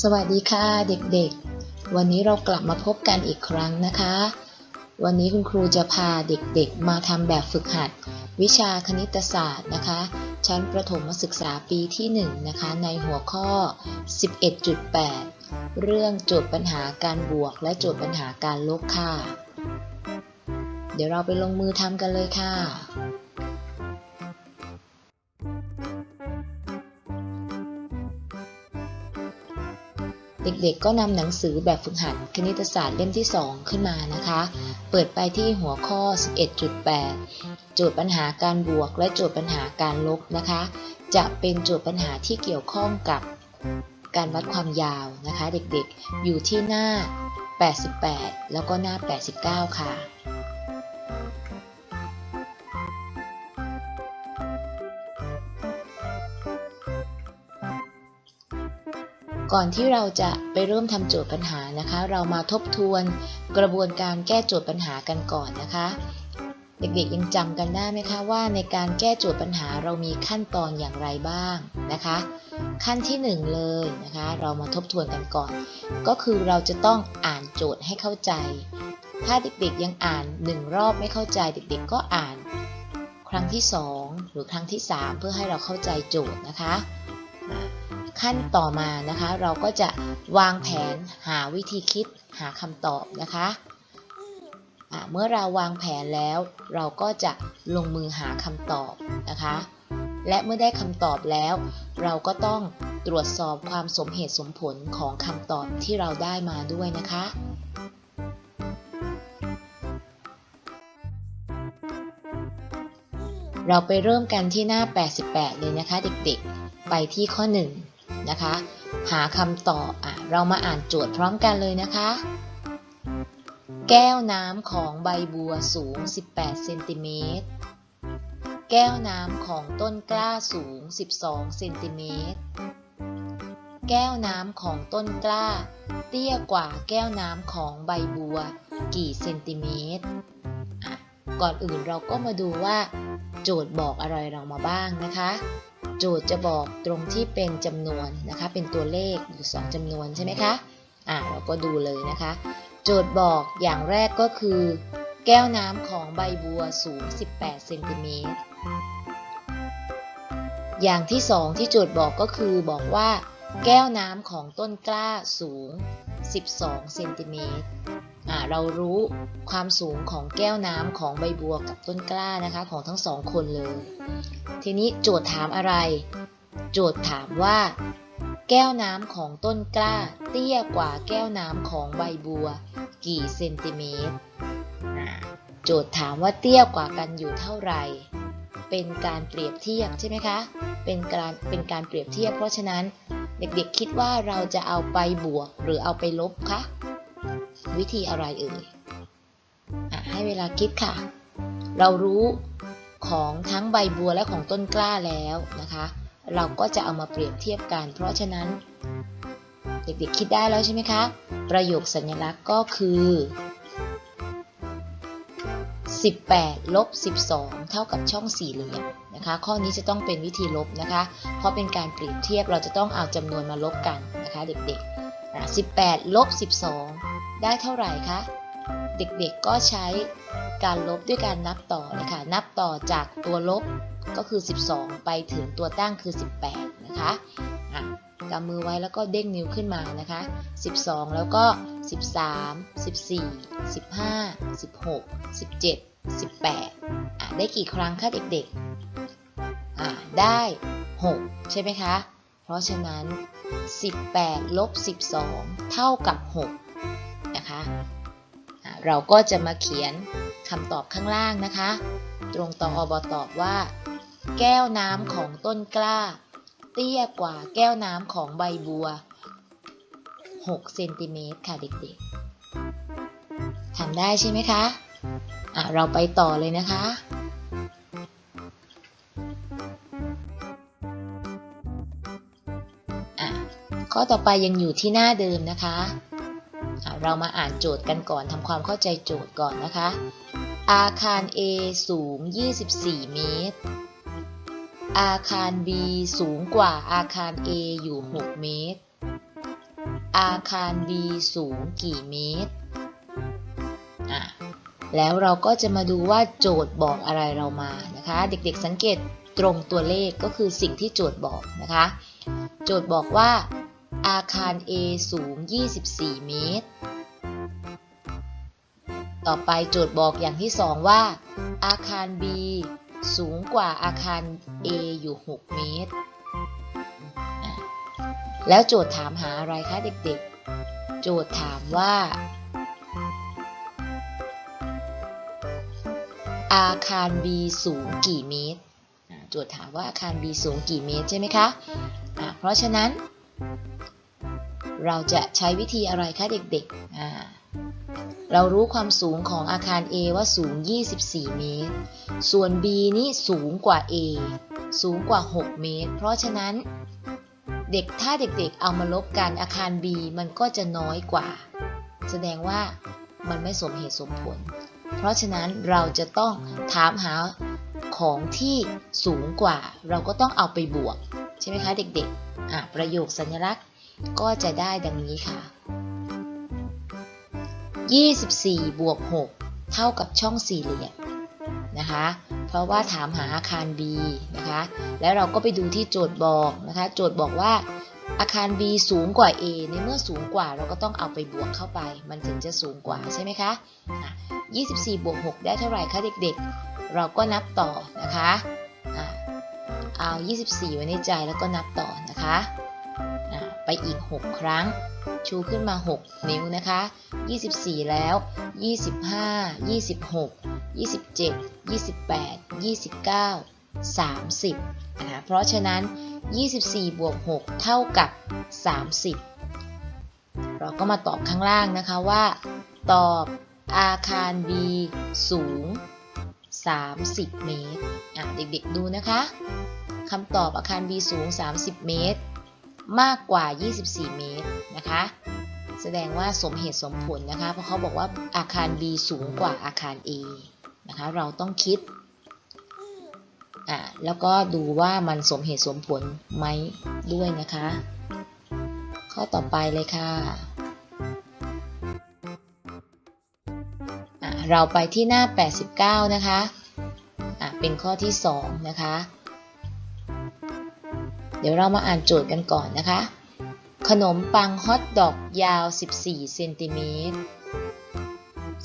สวัสดีค่ะเด็กๆ วันนี้เรากลับมาพบกันอีกครั้งนะคะ วันนี้คุณครูจะพาเด็กๆ มาทำแบบฝึกหัด วิชาคณิตศาสตร์นะคะ ชั้นประถมศึกษาปีที่ 1 นะคะ ในหัวข้อ 11.8 เรื่องโจทย์ปัญหาการบวก และโจทย์ปัญหาการลบค่ะ เดี๋ยวเราไปลงมือทำกันเลยค่ะ เด็กๆ ก็นำหนังสือแบบฝึกหัดคณิตศาสตร์เล่มที่ 2 ขึ้นมานะคะ เปิดไปที่หัวข้อ 11.8 โจทย์ปัญหาการบวกและโจทย์ปัญหาการลบนะคะ จะเป็นโจทย์ปัญหาที่เกี่ยวข้องกับการวัดความยาวนะคะ เด็กๆ อยู่ที่หน้า 88 แล้วก็หน้า 89 ค่ะ ก่อนที่เราจะไปเริ่มทำโจทย์ปัญหานะคะ เรามาทบทวนกระบวนการแก้โจทย์ปัญหากันก่อนนะคะ เด็กๆยังจำกันได้ไหมคะว่าในการแก้โจทย์ปัญหาเรามีขั้นตอนอย่างไรบ้างนะคะ ขั้นที่หนึ่งเลยนะคะ เรามาทบทวนกันก่อน ก็คือเราจะต้องอ่านโจทย์ให้เข้าใจ ถ้าเด็กๆยังอ่านหนึ่งรอบไม่เข้าใจเด็กๆ ก็อ่าน ครั้งที่สองหรือครั้งที่สามเพื่อให้เราเข้าใจโจทย์นะคะ ขั้นต่อมานะคะ เราก็จะวางแผนหาวิธีคิดหาคำตอบนะคะอะเมื่อเราวางแผนแล้ว เราก็จะลงมือหาคำตอบนะคะ และเมื่อได้คำตอบแล้ว เราก็ต้องตรวจสอบความสมเหตุสมผลของคำตอบที่เราได้มาด้วยนะคะเราไปเริ่มกันที่หน้า 88 เลยนะคะเด็กๆ ไปที่ข้อ 1 นะคะ หาคำตอบอะเรามาอ่านโจทย์พร้อมกันเลยนะคะ แก้วน้ำของใบบัวสูง 18 เซนติเมตร แก้วน้ำของต้นกล้าสูง 12 เซนติเมตร แก้วน้ำของต้นกล้า เตี้ยกว่าแก้วน้ำของใบบัว กี่เซนติเมตร ก่อนอื่นเราก็มาดูว่า โจทย์บอกอะไรเรามาบ้างนะคะ โจทย์จะบอกตรงที่เป็นจำนวนนะคะ เป็นตัวเลขอยู่ 2จำนวนใช่ไหมคะ อ่าเราก็ดูเลยนะคะ โจทย์บอกอย่างแรกก็คือ แก้วน้ำของใบบัวสูง 18 เซนติเมตร อย่างที่สองที่โจทย์บอกก็คือบอกว่า แก้วน้ำของต้นกล้าสูง 12เซนติเมตรอ่าเรารู้ความสูงของแก้วน้ำของใบบัวกับต้นกล้านะคะของทั้งสองคนเลย ทีนี้โจทย์ถามอะไร โจทย์ถามว่า แก้วน้ำของต้นกล้า เตี้ยกว่าแก้วน้ำของใบบัว กี่เซนติเมตร โจทย์ถามว่าเตี้ยกว่ากันอยู่เท่าไหร่ เป็นการเปรียบเทียบใช่ไหมคะ เป็นการเป็นการเปรียบเทียบเพราะฉะนั้น เด็กๆคิดว่าเราจะเอาไปบวกหรือเอาไปลบคะ วิธีอะไรเอ่ยอะให้เวลาคิดค่ะ เรารู้ของทั้งใบบัวและของต้นกล้าแล้วนะคะ เราก็จะเอามาเปรียบเทียบกัน เพราะฉะนั้น เด็กๆคิดได้แล้วใช่ไหมคะ ประโยคสัญลักษณ์ก็คือ 18ลบ12 เท่ากับช่องสี่เหลี่ยม นะคะ ข้อนี้จะต้องเป็นวิธีลบนะคะ เพราะเป็นการเปรียบเทียบเราจะต้องเอาจำนวนมาลบกันนะคะเด็กๆอะ18ลบ12 ได้เท่าไหร่คะ เด็กๆก็ใช้การลบด้วยการนับต่อเลยค่ะ นับต่อจากตัวลบก็คือ 12 ไปถึงตัวตั้งคือ 18 นะคะกำมือไว้แล้วก็เด้งนิ้วขึ้นมานะคะ 12 แล้วก็ 13 14 15 16 17 18อะได้กี่ครั้งคะเด็กๆ ได้ 6 ใช่ไหมคะ เพราะฉะนั้น 18 ลบ 12 เท่ากับ 6 นะคะะเราก็จะมาเขียนคำตอบข้างล่างนะคะ ตรงต่ออบตอบว่า แก้วน้ำของต้นกล้า เตี้ยกว่าแก้วน้ำของใบบัว 6 เซนติเมตรค่ะเด็กๆทำได้ใช่ไหมคะ อะ เราไปต่อเลยนะคะ ข้อต่อไปยังอยู่ที่หน้าเดิมนะคะเรามาอ่านโจทย์กันก่อนทำความเข้าใจโจทย์ก่อนนะคะ อาคาร A สูง 24 เมตร อาคาร B สูงกว่าอาคาร A อยู่ 6 เมตร อาคาร B สูงกี่เมตร แล้วเราก็จะมาดูว่าโจทย์บอกอะไรเรามานะคะ เด็กๆสังเกตตรงตัวเลขก็คือสิ่งที่โจทย์บอกนะคะ โจทย์บอกว่า อาคาร A สูง 24 เมตร ต่อไปโจทย์บอกอย่างที่สองว่า อาคาร B สูงกว่าอาคาร A อยู่ 6 เมตร แล้วโจทย์ถามหาอะไรคะเด็กๆ โจทย์ถามว่า อาคาร B สูงกี่เมตร โจทย์ถามว่าอาคาร B สูงกี่เมตรใช่ไหมคะะเพราะฉะนั้น เราจะใช้วิธีอะไรคะเด็กๆ เรารู้ความสูงของอาคาร A ว่าสูง 24 เมตร ส่วน B นี่สูงกว่า A สูงกว่า 6 เมตร เพราะฉะนั้นเด็กถ้าเด็กๆ เอามาลบกันอาคาร B มันก็จะน้อยกว่า แสดงว่ามันไม่สมเหตุสมผล เพราะฉะนั้นเราจะต้องถามหาของที่สูงกว่า เราก็ต้องเอาไปบวก ใช่ไหมคะเด็กๆ ประโยคสัญลักษณ์ ก็จะได้ดังนี้ค่ะ 24 บวก 6 เท่ากับช่องสี่เหลี่ยมนะคะ เพราะว่าถามหาอาคาร B นะคะ แล้วเราก็ไปดูที่โจทย์บอกนะคะ โจทย์บอกว่าอาคาร B สูงกว่า A ในเมื่อสูงกว่าเราก็ต้องเอาไปบวกเข้าไป มันถึงจะสูงกว่าใช่ไหมคะอะ24 บวก 6 ได้เท่าไหร่คะเด็กๆ เราก็นับต่อนะคะอะเอา 24 ไว้ในใจแล้วก็นับต่อนะคะ ไปอีก 6 ครั้ง ชูขึ้นมา 6 นิ้วนะคะ 24 แล้ว 25 26 27 28 29 30นะคะเพราะฉะนั้น 24 บวก 6 เท่ากับ 30 เราก็มาตอบข้างล่างนะคะว่า ตอบอาคาร B สูง 30 เมตร เด็กๆดูนะคะคำตอบอาคาร B สูง 30 เมตร มากกว่า 24 เมตรนะคะ แสดงว่าสมเหตุสมผลนะคะ เพราะเขาบอกว่าอาคาร B สูงกว่าอาคาร A นะคะ เราต้องคิดอะแล้วก็ดูว่ามันสมเหตุสมผลไหมด้วยนะคะ ข้อต่อไปเลยค่ะอะเราไปที่หน้า 89 นะคะอะเป็นข้อที่ 2 นะคะ เดี๋ยวเรามาอ่านโจทย์กันก่อนนะคะ ขนมปังฮอทดอกยาว 14 เซนติเมตร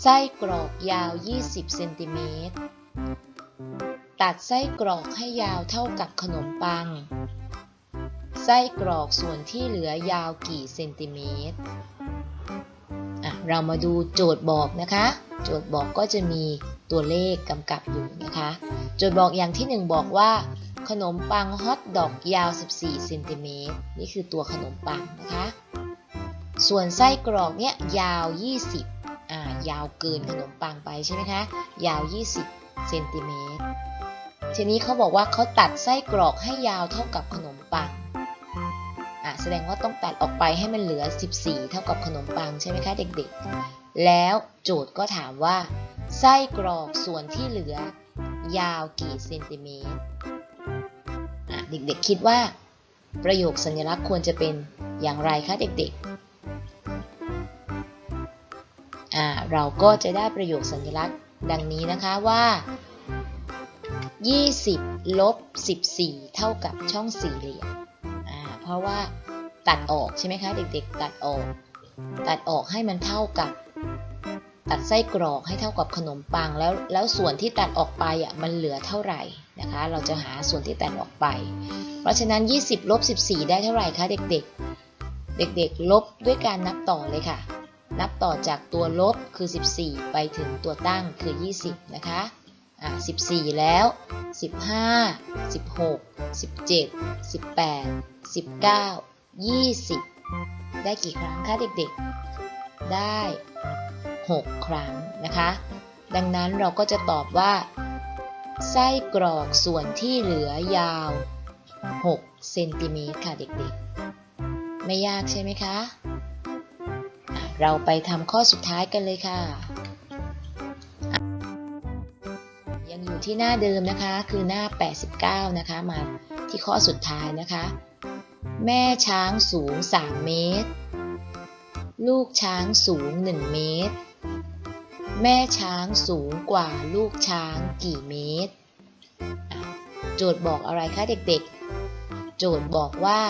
ไส้กรอกยาว 20 เซนติเมตร ตัดไส้กรอกให้ยาวเท่ากับขนมปัง ไส้กรอกส่วนที่เหลือยาวกี่เซนติเมตรอะเรามาดูโจทย์บอกนะคะ โจทย์บอกก็จะมีตัวเลขกำกับอยู่นะคะ โจทย์บอกอย่างที่ 1 บอกว่า ขนมปังฮอทดอกยาว 14เซนติเมตรนี่คือตัวขนมปังนะคะ ส่วนไส้กรอกเนี่ยยาว 20อ่ายาวเกินขนมปังไปใช่ไหมคะ ยาว 20เซนติเมตรทีนี้เขาบอกว่าเขาตัดไส้กรอกให้ยาวเท่ากับขนมปังอ่าแสดงว่าต้องตัดออกไปให้มันเหลือ 14 เท่ากับขนมปังใช่ไหมคะเด็กๆ แล้วโจทย์ก็ถามว่า ไส้กรอกส่วนที่เหลือยาวกี่เซนติเมตร เด็กๆคิดว่า ประโยคสัญลักษณ์ควรจะเป็นอย่างไรคะเด็กๆ เราก็จะได้ประโยคสัญลักษณ์ดังนี้นะคะว่า 20ลบ14 เท่ากับช่องสี่เหลี่ยมเพราะว่าตัดออกใช่ไหมคะเด็กๆ ตัดออก ตัดออกให้มันเท่ากับ ตัดไส้กรอกให้เท่ากับขนมปังแล้วแล้วส่วนที่ตัดออกไปอะมันเหลือเท่าไหร่ นะคะ เราจะหาส่วนที่แตัดออกไป เพราะฉะนั้น 20ลบ14 ได้เท่าไหร่คะเด็กๆ เด็กๆ ลบด้วยการนับต่อเลยค่ะ นับต่อจากตัวลบคือ 14 ไปถึงตัวตั้งคือ 20 นะคะอ่า14 แล้ว 15 16 17 18 19 20 ได้กี่ครั้งคะเด็กๆ ได้ 6 ครั้งนะคะ ดังนั้นเราก็จะตอบว่า ไส้กรอกส่วนที่เหลือยาว 6 เซนติเมตรค่ะเด็กๆ ไม่ยากใช่ไหมคะ เราไปทำข้อสุดท้ายกันเลยค่ะ ยังอยู่ที่หน้าเดิมนะคะคือหน้า 89 นะคะ มาที่ข้อสุดท้ายนะคะ แม่ช้างสูง 3 เมตร ลูกช้างสูง 1 เมตร แม่ช้างสูงกว่าลูกช้างกี่เมตร โจทย์บอกอะไรคะเด็กๆ โจทย์บอกว่า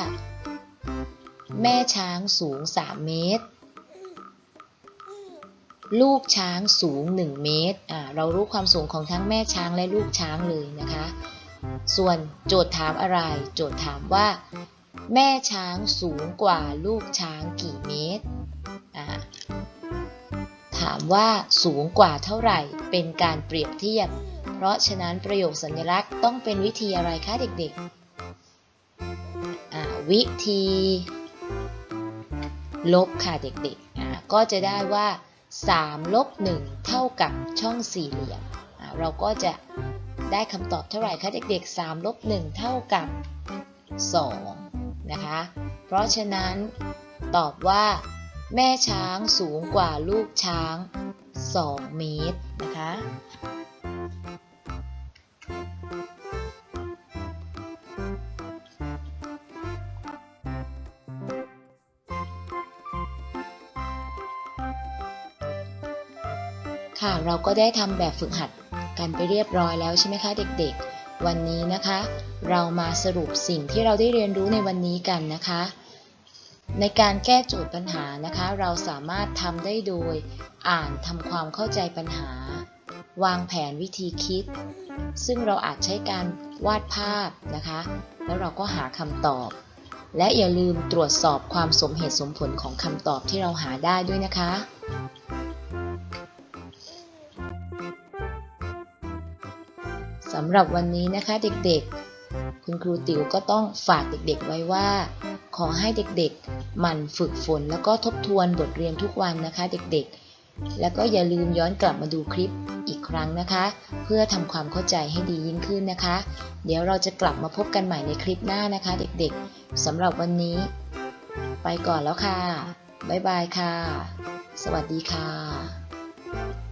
แม่ช้างสูง 3 เมตร ลูกช้างสูง 1 เมตรอ่าเรารู้ความสูงของทั้งแม่ช้างและลูกช้างเลยนะคะ ส่วนโจทย์ถามอะไร โจทย์ถามว่า แม่ช้างสูงกว่าลูกช้างกี่เมตร อ่า ถามว่าสูงกว่าเท่าไหร่ เป็นการเปรียบเทียบ เพราะฉะนั้นประโยคสัญลักษณ์ต้องเป็นวิธีอะไรคะเด็กๆ วิธี ลบค่ะเด็กๆ ก็จะได้ว่า3ลบ1เท่ากับช่องสี่เหลี่ยม เราก็จะได้คำตอบเท่าไหร่คะเด็กๆ3ลบ1เท่ากับ2นะคะ เพราะฉะนั้นตอบว่า แม่ช้างสูงกว่าลูกช้าง 2 เมตรนะคะ ค่ะเราก็ได้ทำแบบฝึกหัดกันไปเรียบร้อยแล้วใช่ไหมคะเด็กๆ วันนี้นะคะ เรามาสรุปสิ่งที่เราได้เรียนรู้ในวันนี้กันนะคะ ในการแก้โจทย์ปัญหานะคะ เราสามารถทำได้โดยอ่านทำความเข้าใจปัญหา วางแผนวิธีคิด ซึ่งเราอาจใช้การวาดภาพนะคะ แล้วเราก็หาคำตอบ และอย่าลืมตรวจสอบความสมเหตุสมผลของคำตอบที่เราหาได้ด้วยนะคะสำหรับวันนี้นะคะเด็กๆ คุณครูติ๋วก็ต้องฝากเด็กๆไว้ว่า ขอให้เด็กๆหมั่นฝึกฝน แล้วก็ทบทวนบทเรียนทุกวันนะคะ เด็กๆ แล้วก็อย่าลืมย้อนกลับมาดูคลิปอีกครั้งนะคะ เพื่อทำความเข้าใจให้ดียิ่งขึ้นนะคะ เดี๋ยวเราจะกลับมาพบกันใหม่ในคลิปหน้านะคะ เด็กๆสำหรับวันนี้ ไปก่อนแล้วค่ะบ๊ายบายค่ะ สวัสดีค่ะ